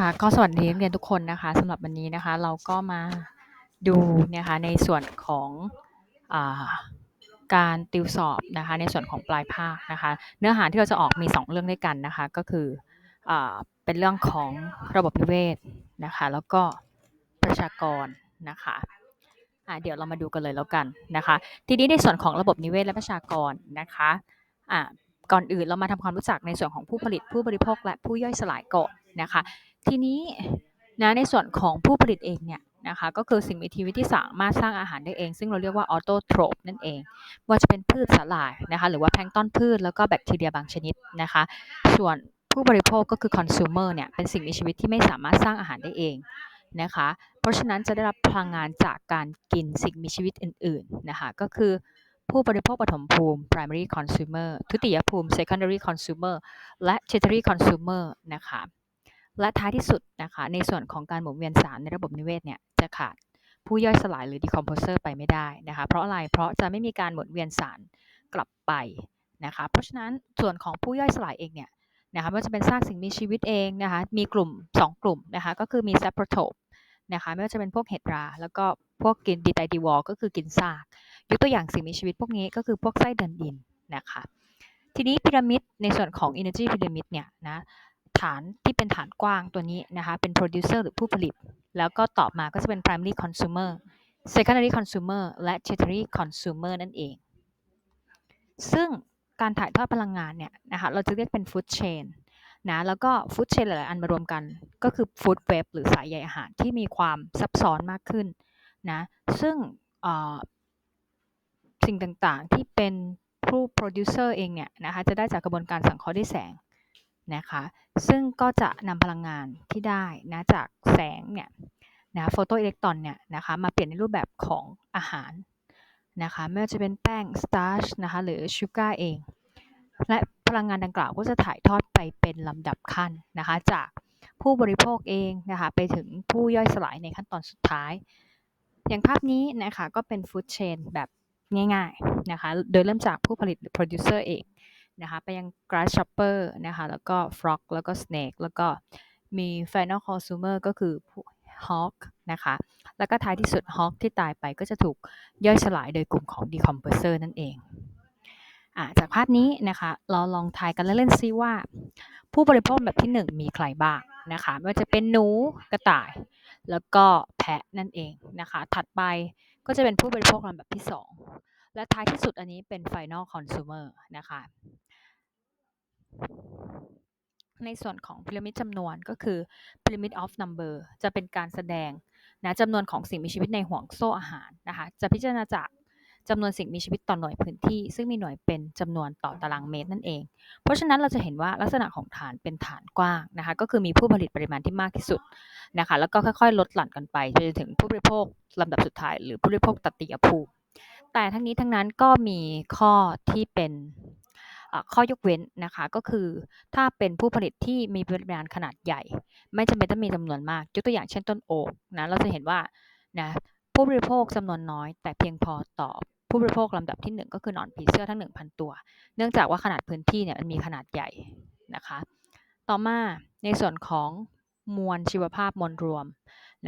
ค่ะก็สวัสดีนักเรียนทุกคนนะคะสำหรับวันนี้นะคะ เราก็มาดูนะคะในส่วนของอการติวสอบนะคะในส่วนของปลายภาคนะคะ เนื้อหาที่เราจะออกมี 2 เรื่องด้วยกันนะคะก็คืออเป็นเรื่องของระบบนิเวศนะคะแล้วก็ประชากรนะคะะเดี๋ยวเรามาดูกันเลยแล้วกันนะคะ ทีนี้ในส่วนของระบบนิเวศและประชากรนะคะะก่อนอื่นเรามาทำความรู้จักในส่วนของผู้ผลิตผู้บริโภคและผู้ย่อยสลายก่อน นะคะทีนี้นะในส่วนของผู้ผลิตเองเนี่ยนะคะก็คือสิ่งมีชีวิตที่สามารถสร้างอาหารได้เอง ซึ่งเราเรียกว่าออโตโทรปนั่นเองว่าจะเป็นพืชสาหร่ายนะคะหรือว่าแพลงต้นพืชแล้วก็แบคทีเรียบางชนิดนะคะส่วนผู้บริโภคก็คือ consumer เนี่ยเป็นสิ่งมีชีวิตที่ไม่สามารถสร้างอาหารได้เองนะคะเพราะฉะนั้นจะได้รับพลังงานจากการกินสิ่งมีชีวิตอื่นๆนะคะก็คือผู้บริโภคปฐมภูมิ primary consumer ทุติยภูมิ secondary consumer และ tertiary consumer นะคะ และท้ายที่สุดนะคะในส่วนของการหมุนเวียนสารในระบบนิเวศเนี่ยจะขาดผู้ย่อยสลายหรือ decomposer ไปไม่ได้นะคะเพราะอะไรเพราะจะไม่มีการหมุนเวียนสารกลับไปนะคะเพราะฉะนั้นส่วนของผู้ย่อยสลายเองเนี่ยนะคะไม่ว่าจะเป็นซากสิ่งมีชีวิตเองนะคะมีกลุ่ม 2 กลุ่มนะคะก็คือมี saprotrope นะคะไม่ว่าจะเป็นพวกเห็ดรา แล้วก็พวกกินดีไตดีวอลก็คือกินซาก ยกตัวอย่างสิ่งมีชีวิตพวกนี้ก็คือพวกไส้เดินดินนะคะทีนี้พีระมิดในส่วนของ energy pyramid เนี่ยนะ ฐานที่เป็นฐานกว้างตัวนี้นะคะเป็น producer หรือผู้ผลิต แล้วก็ต่อมาก็จะเป็น primary consumer secondary consumer และ tertiary consumer นั่นเอง ซึ่งการถ่ายทอดพลังงานเนี่ยนะคะเราจะเรียกเป็น food chain นะแล้วก็ food chain หลายๆอันมารวมกัน ก็คือ food web หรือสายใยอาหารที่มีความซับซ้อนมากขึ้นนะซึ่งสิ่งต่างๆที่เป็นผู้ producer เองเนี่ยนะคะจะได้จากกระบวนการสังเคราะห์ด้วยแสง นะคะ ซึ่งก็จะนำพลังงานที่ได้นะจากแสงเนี่ยนะโฟโตอิเล็กตรอนเนี่ยนะคะมาเปลี่ยนในรูปแบบของอาหารนะคะไม่ว่าจะเป็นแป้งสตาร์ชนะคะหรือชูการ์เอง และพลังงานดังกล่าวก็จะถ่ายทอดไปเป็นลำดับขั้นนะคะจากผู้บริโภคเองนะคะไปถึงผู้ย่อยสลายในขั้นตอนสุดท้าย อย่างภาพนี้นะคะก็เป็นฟู้ดเชนแบบง่ายๆนะคะโดยเริ่มจากผู้ผลิตหรือ producer เอง นะคะไปยัง grasshopper นะคะแล้วก็ frog แล้วก็ snake แล้วก็มี final consumer ก็คือ hawk นะคะ แล้วก็ท้ายที่สุด hawk ที่ตายไปก็จะถูกย่อยสลายโดยกลุ่มของ decomposer นั่นเองอจากภาพนี้นะคะเราลองทายกันเล่นๆซิว่า ผู้บริโภคแบบที่ 1 มีใครบ้างนะคะไม่ว่าจะเป็นหนูกระต่าย แล้วก็แพะนั่นเองนะคะ ถัดไปก็จะเป็นผู้บริโภคลำดับที่ 2 และท้ายที่สุดอันนี้เป็น final consumer นะคะ ในส่วนของพีระมิดจำนวนก็คือ pyramid of number จะเป็นการแสดงนะจำนวนของสิ่งมีชีวิตในห่วงโซ่อาหารนะคะจะพิจารณาจากจำนวนสิ่งมีชีวิตต่อหน่วยพื้นที่ ซึ่งมีหน่วยเป็นจำนวนต่อตารางเมตรนั่นเอง เพราะฉะนั้นเราจะเห็นว่าลักษณะของฐานเป็นฐานกว้างนะคะก็คือมีผู้ผลิตปริมาณที่มากที่สุดนะคะแล้วก็ค่อยๆ ลดหลั่นกันไปจนถึงผู้บริโภคลำดับสุดท้าย หรือผู้บริโภคตัติยภูมิแต่ทั้งนี้ทั้งนั้นก็มีข้อที่เป็น ข้อยกเว้นนะคะก็คือถ้าเป็นผู้ผลิตที่มีปริมาณขนาดใหญ่ ไม่จำเป็นต้องมีจำนวนมากยกตัวอย่างเช่นต้นโอ๊กนะเราจะเห็นว่านะผู้บริโภคจำนวนน้อย แต่เพียงพอต่อผู้บริโภคลำดับที่ 1 ก็คือหนอนผีเสื้อทั้ง 1,000 ตัว เนื่องจากว่าขนาดพื้นที่เนี่ยมันมีขนาดใหญ่นะคะ ต่อมาในส่วนของมวลชีวภาพมวลรวม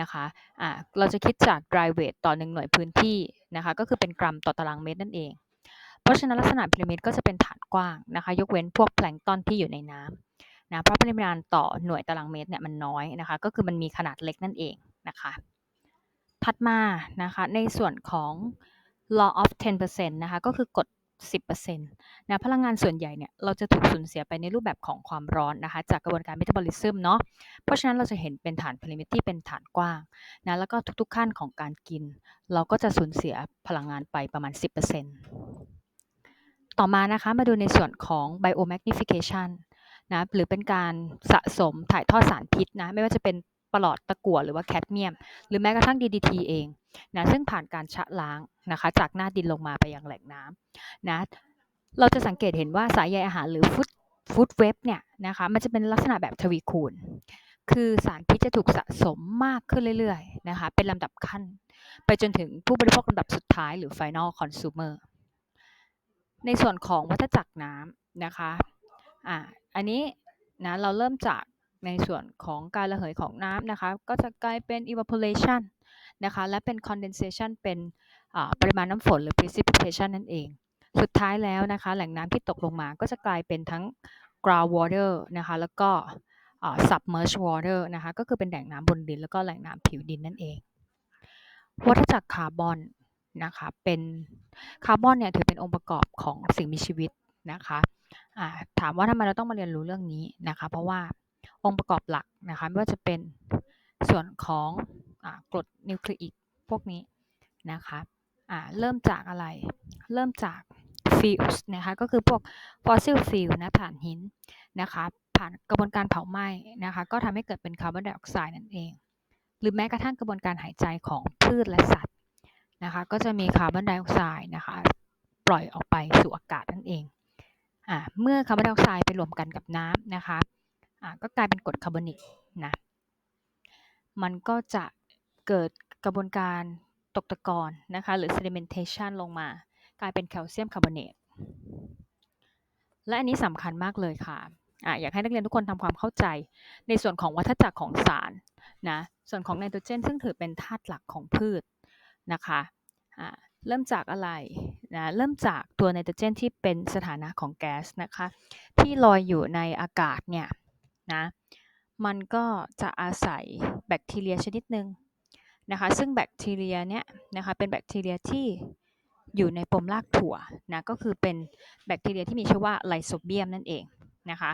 นะคะะเราจะคิดจาก dry weight ต่อ1หน่วยพื้นที่นะคะ ก็คือเป็นกรัมต่อตารางเมตรนั่นเอง ราะฉะนั้นลักษณะพีระมิดก็จะเป็นฐานกว้างนะคะ ยกเว้นพวกแพลงต้นที่อยู่ในน้ำนะเพราะปริมาณต่อหน่วยตารางเมตรเนี่ยมันน้อยนะคะ ก็คือมันมีขนาดเล็กนั่นเองนะคะ ถัดมานะคะในส่วนของ law of 10%นะคะก็คือกฎ10%นะพลังงานส่วนใหญ่เนี่ยเราจะถูกสูญเสียไปในรูปแบบของความร้อนนะคะจากกระบวนการเมตาบอลิซึมเนาะเพราะฉะนั้นเราจะเห็นเป็นฐานพีระมิดที่เป็นฐานกว้างนะแล้วก็ทุกๆขั้นของการกิน เราก็จะสูญเสียพลังงานไปประมาณ 10% ต่อมานะคะมาดูในส่วนของ biomagnification นะหรือเป็นการสะสมถ่ายทอดสารพิษนะไม่ว่าจะเป็นปลอดตะกั่วหรือว่าแคดเมียม หรือแม้กระทั่ง DDT เองนะซึ่งผ่านการชะล้างนะคะจากหน้าดินลงมาไปยังแหล่งน้ำนะเราจะสังเกตเห็นว่าสายใยอาหารหรือฟุตฟุตเว็บเนี่ยนะคะมันจะเป็นลักษณะแบบทวีคูณ คือสารพิษจะถูกสะสมมากขึ้นเรื่อยๆนะคะเป็นลำดับขั้น ไปจนถึงผู้บริโภคลำดับสุดท้ายหรือ final consumer ในส่วนของวัฏจักรน้ำนะคะอ่าอันนี้นะเราเริ่มจากในส่วนของการระเหยของน้ำนะคะ ก็จะกลายเป็น evaporation นะคะ และเป็น condensation เป็นปริมาณน้ำฝนหรือ precipitation นั่นเอง สุดท้ายแล้วนะคะ แหล่งน้ำที่ตกลงมาก็จะกลายเป็นทั้ง ground water นะคะ แล้วก็ submerged water นะคะ ก็คือเป็นแหล่งน้ำบนดิน แล้วก็แหล่งน้ำผิวดินนั่นเอง วัฏจักรคาร์บอน นะคะเป็นคาร์บอนเนี่ยถือเป็นองค์ประกอบของสิ่งมีชีวิตนะคะถามว่าทำไมเราต้องมาเรียนรู้เรื่องนี้นะคะเพราะว่าองค์ประกอบหลักนะคะไม่ว่าจะเป็นส่วนของอกรดนิวคลีอิกพวกนี้นะคะเริ่มจากอะไร เริ่มจากฟิวส์นะคะก็คือพวกฟอสซิลฟิวนะถ่านหินนะคะผ่านกระบวนการเผาไหม้นะคะก็ทำให้เกิดเป็นคาร์บอนไดออกไซด์นั่นเอง หรือแม้กระทั่งกระบวนการหายใจของพืชและสัตว์ นะคะ ก็จะมีคาร์บอนไดออกไซด์นะคะ ปล่อยออกไปสู่อากาศนั่นเองอ่าเมื่อคาร์บอนไดออกไซด์ไปรวมกันกับน้ำนะคะอ่าก็กลายเป็นกรดคาร์บอนิกนะมันก็จะเกิดกระบวนการตกตะกอนนะคะ หรือ sedimentation ลงมา กลายเป็นแคลเซียมคาร์บอเนตและอันนี้สำคัญมากเลยค่ะอะอยากให้นักเรียนทุกคนทำความเข้าใจ ในส่วนของวัฏจักรของสารนะส่วนของไนโตรเจน ซึ่งถือเป็นธาตุหลักของพืช นะคะเริ่มจากอะไรนะเริ่มจากตัวไนโตรเจนที่เป็นสถานะของแก๊สนะคะที่ลอยอยู่ในอากาศเนี่ยนะมันก็จะอาศัยแบคทีเรียชนิดหนึ่งนะคะซึ่งแบคทีเรียเนี่ยนะคะเป็นแบคทีเรียที่อยู่ในปมรากถั่วนะก็คือเป็นแบคทีเรียที่มีชื่อว่าไลโซเบียมนั่นเองนะคะ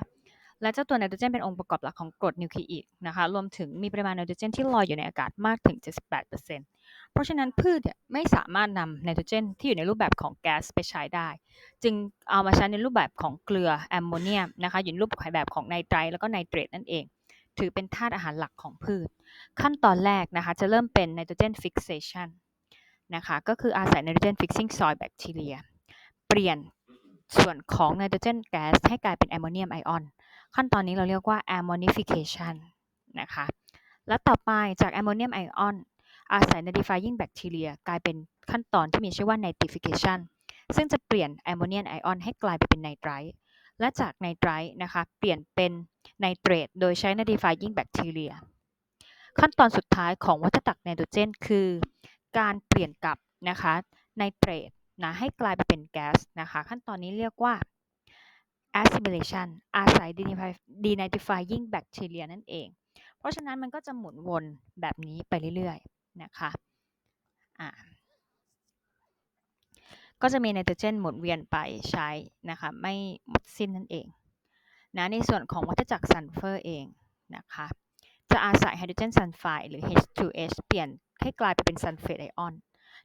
และเจ้าตัวไนโตรเจนเป็นองค์ประกอบหลักของกรดนิวคลีอิกนะคะรวมถึงมีปริมาณไนโตรเจนที่ลอยอยู่ในอากาศมากถึง 78% เพราะฉะนั้นพืชไม่สามารถนำไนโตรเจนที่อยู่ในรูปแบบของแก๊สไปใช้ได้ จึงเอามาใช้ในรูปแบบของเกลือแอมโมเนียมนะคะอยู่ในรูปแบบของไนไตรแล้วก็ไนเตรตนั่นเอง ถือเป็นธาตุอาหารหลักของพืช ขั้นตอนแรกนะคะจะเริ่มเป็นไนโตรเจนฟิกเซชันนะคะก็คืออาศัยไนโตรเจนฟิกซิ่งซอยแบคทีเรียเปลี่ยนส่วนของไนโตรเจนแก๊สให้กลายเป็นแอมโมเนียมไอออนขั้นตอนนี้เราเรียกว่า ammonification นะคะ และต่อไปจาก ammonium ion อออน อาศัย nitrifying bacteria กลายเป็นขั้นตอนที่มีชื่อว่า nitrification ซึ่งจะเปลี่ยน ammonium ion ให้กลายไปเป็นไนไตร์และจากไนไตร์นะคะเปลี่ยนเป็นไนเตรตโดยใช้ nitrifying bacteria ขั้นตอนสุดท้ายของวัฏจักรไนโตรเจน คือ การเปลี่ยนกลับนะคะไนเตรตนะให้กลายไปเป็นแก๊สนะคะขั้นตอนนี้เรียกว่า assimilation อาศัย denitrifying bacteria นั่นเอง เพราะฉะนั้นมันก็จะหมุนวนแบบนี้ไปเรื่อยๆ นะคะะก็จะมีไนโตรเจนหมุนเวียนไปใช้นะคะไม่หมดสิ้นนั่นเองนะในส่วนของวัฏจักรซัลเฟอร์เองนะคะจะอาศัยไฮโดรเจนซัลไฟด์หรือ H2H เปลี่ยนให้กลายไปเป็นซัลเฟตไอออน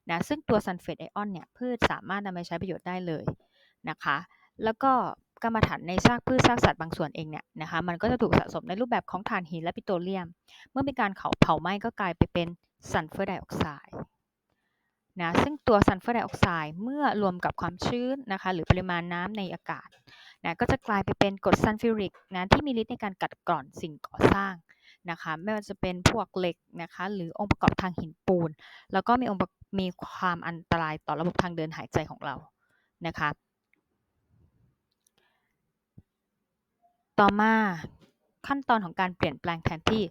นะซึ่งตัวซัลเฟตไอออนเนี่ยพืชสามารถนำไปใช้ประโยชน์ได้เลยนะคะแล้วก็กรรมฐานในซากพืชซากสัตว์บางส่วนเองเนี่ยนะคะมันก็จะถูกสะสมในรูปแบบของถ่านหินและปิโตรเลียม เมื่อมีการเผาเผาไหม้ก็กลายไปเป็น ซัลเฟอร์ไดออกไซด์นะซึ่งตัวซัลเฟอร์ไดออกไซด์เมื่อรวมกับความชื้นนะคะหรือปริมาณน้ำในอากาศนะก็จะกลายไปเป็นกรดซัลฟิริกนะที่มีฤทธิ์ในการกัดกร่อนสิ่งก่อสร้างนะคะไม่ว่าจะเป็นพวกเหล็กนะคะหรือองค์ประกอบทางหินปูน แล้วก็มีองค์มีความอันตรายต่อระบบทางเดินหายใจของเรานะคะต่อมาขั้นตอนของการเปลี่ยนแปลงแทนที่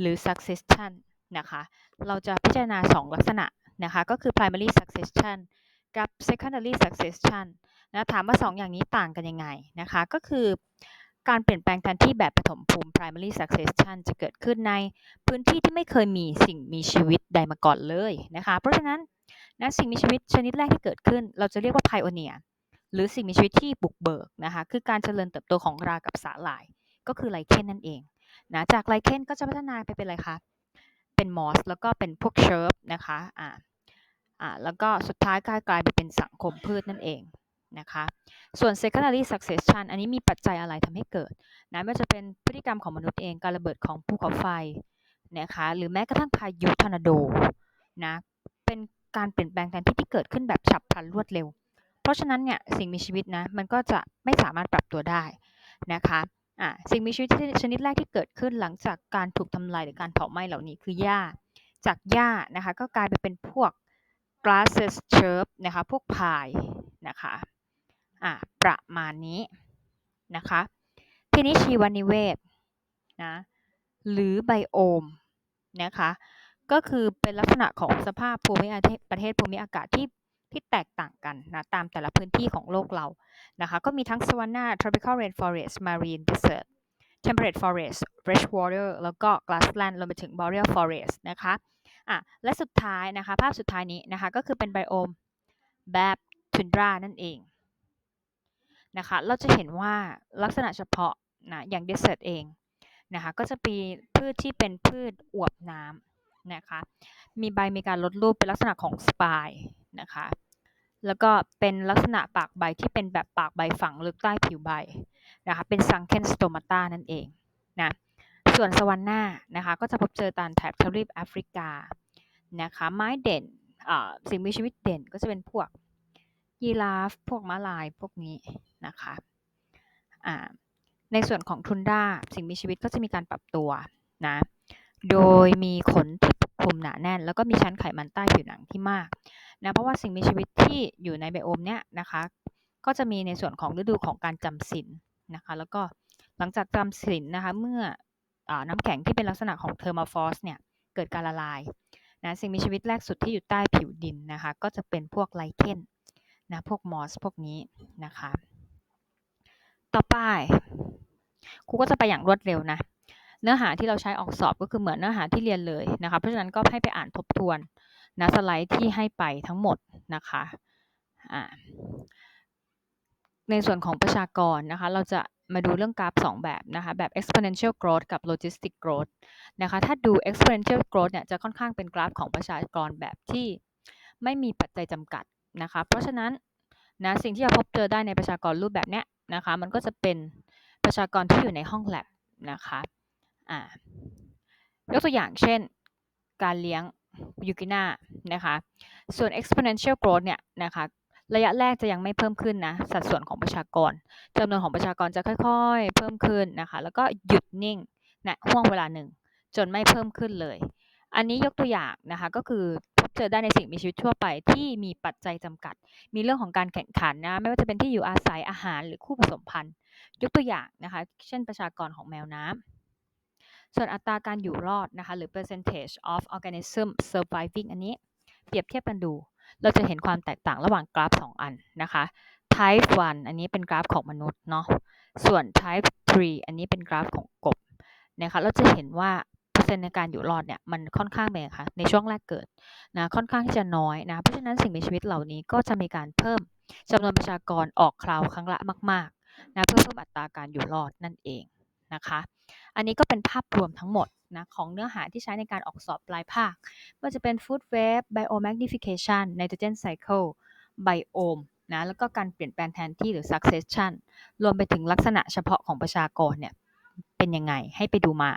หรือ succession นะคะ เราจะพิจารณา 2 ลักษณะนะคะ ก็คือ primary succession กับ secondary succession นะถามว่า 2 อย่างนี้ต่างกันยังไงนะคะ ก็คือการเปลี่ยนแปลงแทนที่แบบปฐมภูมิ primary succession จะเกิดขึ้นในพื้นที่ที่ไม่เคยมีสิ่งมีชีวิตใดมาก่อนเลยนะคะ เพราะฉะนั้นนะสิ่งมีชีวิตชนิดแรกที่เกิดขึ้น เราจะเรียกว่า pioneer หรือสิ่งมีชีวิตที่บุกเบิกนะคะ คือการเจริญเติบโตของรากับสาหร่าย ก็คือไลเคนนั่นเองนะจากไลเคนก็จะพัฒนาไปเป็นอะไรคะ เป็นมอสแล้วก็เป็นพวกเชิร์ฟนะคะอ่าอ่าแล้วก็สุดท้ายกลายกลายไปเป็นสังคมพืชนั่นเองนะคะส่วน secondary succession อันนี้มีปัจจัยอะไรทำให้เกิดนะไม่ว่าจะเป็นพฤติกรรมของมนุษย์เองการระเบิดของภูเขาไฟนะคะหรือแม้กระทั่งพายุทอร์นาโดนะเป็นการเปลี่ยนแปลงแทนที่ที่เกิดขึ้นแบบฉับพลันรวดเร็ว เพราะฉะนั้นเนี่ยสิ่งมีชีวิตนะมันก็จะไม่สามารถปรับตัวได้นะคะ อ่าสิ่งมีชีวิตชนิดแรกที่เกิดขึ้นหลังจากการถูกทำลายหรือการเผาไหม้เหล่านี้คือหญ้า จากหญ้านะคะก็กลายไปเป็นพวก grasses shrub นะคะพวกพายนะคะอ่าประมาณนี้นะคะทีนี้ชีวนิเวศนะหรือไบโอมนะคะก็คือเป็นลักษณะของสภาพภูมิประเทศภูมิอากาศที่ ที่แตกต่างกันนะตามแต่ละพื้นที่ของโลกเรานะคะก็มีทั้ง savanna tropical rainforest marine desert temperate forest freshwater แล้วก็ grassland รวมไปถึง boreal forest นะคะอะและสุดท้ายนะคะ ภาพสุดท้ายนี้นะคะ ก็คือเป็นไบโอมแบบ tundra นั่นเองนะคะเราจะเห็นว่าลักษณะเฉพาะนะอย่าง desert เองนะคะก็จะมีพืชที่เป็นพืชอวบน้ำนะคะมีใบมีการลดรูปเป็นลักษณะของสปายนะคะ แล้วก็เป็นลักษณะปากใบที่เป็นแบบปากใบฝังลึกใต้ผิวใบนะคะเป็นซังเคนสโตมาตานั่นเองนะส่วนสวรรค์หน้านะคะก็จะพบเจอตามแถบทวีปแอฟริกานะคะไม้เด่นสิ่งมีชีวิตเด่นก็จะเป็นพวกยีราฟ พวกม้าลายพวกนี้นะคะในส่วนของทุนด้าสิ่งมีชีวิตก็จะมีการปรับตัวนะโดยมีขนที่ปกคลุมหนาแน่น แล้วก็มีชั้นไขมันใต้ผิวหนังที่มาก นะเพราะว่าสิ่งมีชีวิตที่อยู่ในไบโอมเนี้ยนะคะก็จะมีในส่วนของฤดูของการจำศีลนะคะแล้วก็หลังจากจำศีลนะคะเมื่ออน้ำแข็งที่เป็นลักษณะของเทอร์มาฟอสเนี่ยเกิดการละลายนะสิ่งมีชีวิตแรกสุดที่อยู่ใต้ผิวดินนะคะก็จะเป็นพวกไลเคนนะพวกมอสพวกนี้นะคะต่อไปครูก็จะไปอย่างรวดเร็วนะเนื้อหาที่เราใช้ออกสอบก็คือเหมือนเนื้อหาที่เรียนเลยนะคะเพราะฉะนั้นก็ให้ไปอ่านทบทวน นะสไลด์ที่ให้ไปทั้งหมดนะคะะในส่วนของประชากรนะคะ เราจะมาดูเรื่องกราฟ 2 แบบนะคะ แบบ exponential growth กับ logistic growth นะคะ ถ้าดู exponential growth เนี่ยจะค่อนข้างเป็นกราฟของประชากรแบบที่ไม่มีปัจจัยจำกัดนะคะ เพราะฉะนั้นนะสิ่งที่เราพบเจอได้ในประชากรรูปแบบเนี้ยนะคะ มันก็จะเป็นประชากรที่อยู่ในห้องแลบนะคะอ่ายกตัวอย่างเช่น การเลี้ยง ยูกิน่านะคะ ส่วน exponential growth เนี่ยนะคะระยะแรกจะยังไม่เพิ่มขึ้นนะ สัดส่วนของประชากรจำนวนของประชากรจะค่อยๆ เพิ่มขึ้นนะคะ แล้วก็หยุดนิ่งนะห่วงเวลาหนึ่ง จนไม่เพิ่มขึ้นเลย อันนี้ยกตัวอย่างนะคะ ก็คือพบเจอได้ในสิ่งมีชีวิตทั่วไปที่มีปัจจัยจำกัด มีเรื่องของการแข่งขันนะ ไม่ว่าจะเป็นที่อยู่อาศัยอาหารหรือคู่ผสมพันธุ์ ยกตัวอย่างนะคะ เช่นประชากรของแมวน้ำ ส่วนอัตราการอยู่รอดนะคะหรือ percentage of organism surviving อันนี้เปรียบเทียบกันดู เราจะเห็นความแตกต่างระหว่างกราฟ 2 อันนะคะ type 1 อันนี้เป็นกราฟของมนุษย์เนาะส่วน type 3 อันนี้เป็นกราฟของกบนะคะเราจะเห็นว่าเปอร์เซ็นต์ในการอยู่รอดเนี่ยมันค่อนข้างเป็นคะในช่วงแรกเกิดนะค่อนข้างที่จะน้อยนะเพราะฉะนั้นสิ่งมีชีวิตเหล่านี้ก็จะมีการเพิ่มจำนวนประชากรออกคราวครั้งละมากๆนะเพื่อเพิ่มอัตราการอยู่รอดนั่นเองนะคะ อันนี้ก็เป็นภาพรวมทั้งหมดนะของเนื้อหาที่ใช้ในการออกสอบปลายภาคว่าจะเป็น food web biomagnification nitrogen cycle biome นะแล้วก็การเปลี่ยนแปลงแทนที่หรือ succession รวมไปถึงลักษณะเฉพาะของประชากรเนี่ยเป็นยังไงให้ไปดูมา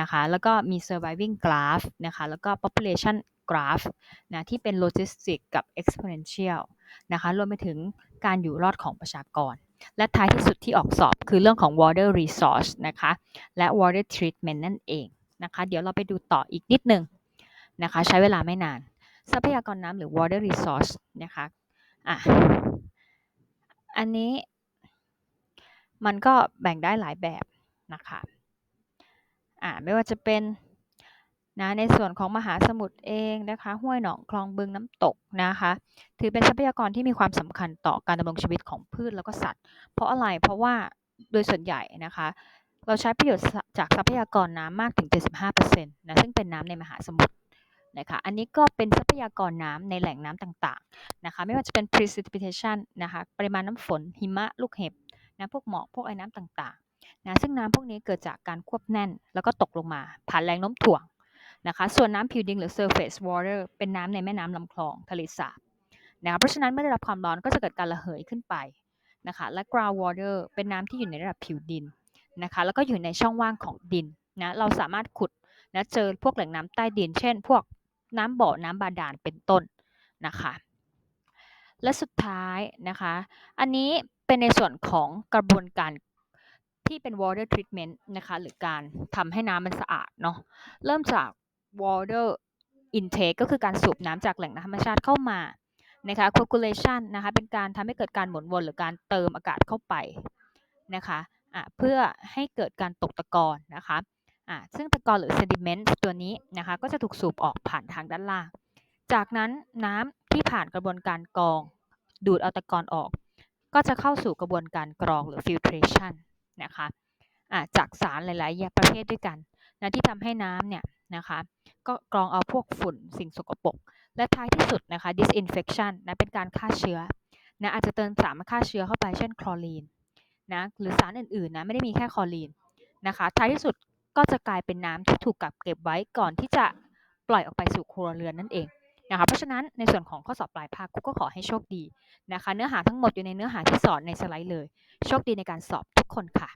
นะคะแล้วก็มี surviving graph นะคะแล้วก็ population graph นะที่เป็น logistic กับ exponential นะคะรวมไปถึงการอยู่รอดของประชากร และท้ายที่สุดที่ออกสอบคือเรื่องของ water resource นะคะ และ water treatment นั่นเองนะคะ เดี๋ยวเราไปดูต่ออีกนิดนึงนะคะ ใช้เวลาไม่นาน ทรัพยากรน้ำหรือ water resource นะคะอะอันนี้มันก็แบ่งได้หลายแบบนะคะอ่าไม่ว่าจะเป็น นะในส่วนของมหาสมุทรเองนะคะห้วยหนองคลองบึงน้ำตกนะคะ ถือเป็นทรัพยากรที่มีความสำคัญต่อการดำรงชีวิตของพืชแล้วก็สัตว์ เพราะอะไรเพราะว่าโดยส่วนใหญ่นะคะ เราใช้ประโยชน์จากทรัพยากรน้ำมากถึง 75%นะซึ่งเป็นน้ำในมหาสมุทรนะคะอันนี้ก็เป็นทรัพยากรน้ำในแหล่งน้ำต่างๆนะคะไม่ว่าจะเป็น precipitation นะคะปริมาณน้ำฝนหิมะลูกเห็บนะพวกหมอกพวกไอ้น้ำต่างๆนะซึ่งน้ำพวกนี้เกิดจากการควบแน่น แล้วก็ตกลงมาผ่านแรงโน้มถ่วง นะคะ ส่วนน้ำผิวดินหรือ surface water เป็นน้ำในแม่น้ำลำคลองทะเลสาบนะคะเพราะฉะนั้นเมื่อได้รับความร้อนก็จะเกิดการระเหยขึ้นไปนะคะและ ground water เป็นน้ำที่อยู่ในระดับผิวดินนะคะแล้วก็อยู่ในช่องว่างของดินนะเราสามารถขุดนะเจอพวกแหล่งน้ำใต้ดิน เช่น พวกน้ำบ่อน้ำบาดาลเป็นต้นนะคะและสุดท้ายนะคะ อันนี้เป็นในส่วนของกระบวนการที่เป็น water treatment นะคะ หรือการทำให้น้ำมันสะอาดเนาะ เริ่มจาก water intake ก็คือการสูบน้ำจากแหล่งธรรมชาติเข้ามานะคะ coagulation นะคะเป็นการทำให้เกิดการหมุนวนหรือการเติมอากาศเข้าไปนะคะะเพื่อให้เกิดการตกตะกอนนะคะซึ่งตะกอนหรือ sediment ตัวนี้นะคะก็จะถูกสูบออกผ่านทางด้านล่าง จากนั้นน้ำที่ผ่านกระบวนการกรอง ดูดเอาตะกอนออก ก็จะเข้าสู่กระบวนการกรองหรือ filtration นะคะอ่าจากสารหลาย ๆ ประเภทด้วยกันนะที่ทำให้น้ำเนี่ย นะคะ ก็กรองเอาพวกฝุ่นสิ่งสกปรกและท้ายที่สุดนะคะ disinfection นะเป็นการฆ่าเชื้อนะอาจจะเติมสารฆ่าเชื้อเข้าไปเช่นคลอรีนนะหรือสารอื่นๆนะไม่ได้มีแค่คลอรีนนะคะท้ายที่สุดก็จะกลายเป็นน้ำที่ถูกกักเก็บไว้ก่อนที่จะปล่อยออกไปสู่ครัวเรือนนั่นเองนะคะเพราะฉะนั้นในส่วนของข้อสอบปลายภาคครูก็ขอให้โชคดีนะคะ เนื้อหาทั้งหมดอยู่ในเนื้อหาที่สอนในสไลด์เลย โชคดีในการสอบทุกคนค่ะ